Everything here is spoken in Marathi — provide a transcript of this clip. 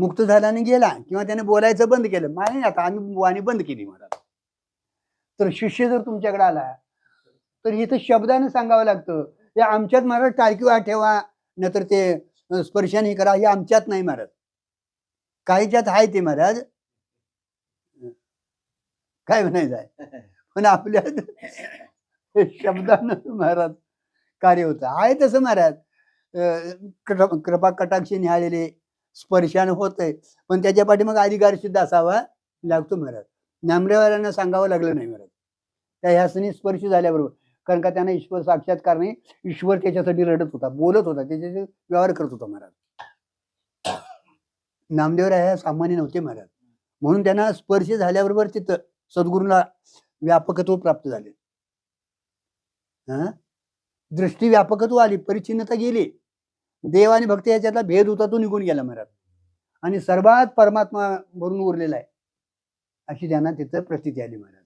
मुक्त झाला आणि गेला किंवा त्याने बोलायचं बंद केलं. मला नाही आता आम्ही वाणी बंद केली मला. तर शिष्य जर तुमच्याकडे आला तर इथं शब्दाने सांगावं लागतं हे आमच्यात महाराज टाळकी वाट ठेवा नाहीतर ते स्पर्शाने करा हे आमच्यात नाही महाराज. काहीच्यात आहे ते महाराज. काय म्हणायचं आहे? पण आपल्या शब्दानं महाराज कार्य होतं. आहे तसं महाराज. कृपा कृपा कटाक्षी निहाळलेले स्पर्शानं होतंय. पण त्याच्या पाठीमाग अधिकार सिद्ध असावा लागतो महाराज. नामरेवाल्यांना सांगावं लागलं नाही महाराज. त्या ह्यासनी स्पर्श झाल्याबरोबर कारण का त्यांना ईश्वर साक्षात्कार नाही ईश्वर त्याच्यासाठी रडत होता बोलत होता त्याच्याशी व्यवहार करत होता महाराज. नामदेवराय ह्या सामान्य नव्हते महाराज. म्हणून त्यांना स्पर्श झाल्याबरोबर तिथं सद्गुरूला व्यापकत्व प्राप्त झाले. दृष्टी व्यापकत्व आली परिचिन्नता गेली. देव आणि भक्त याच्यातला भेद होता तो निघून गेला महाराज. आणि सर्वात परमात्मा भरून उरलेला आहे. अशी त्यांना तिथं प्रचिती आली महाराज.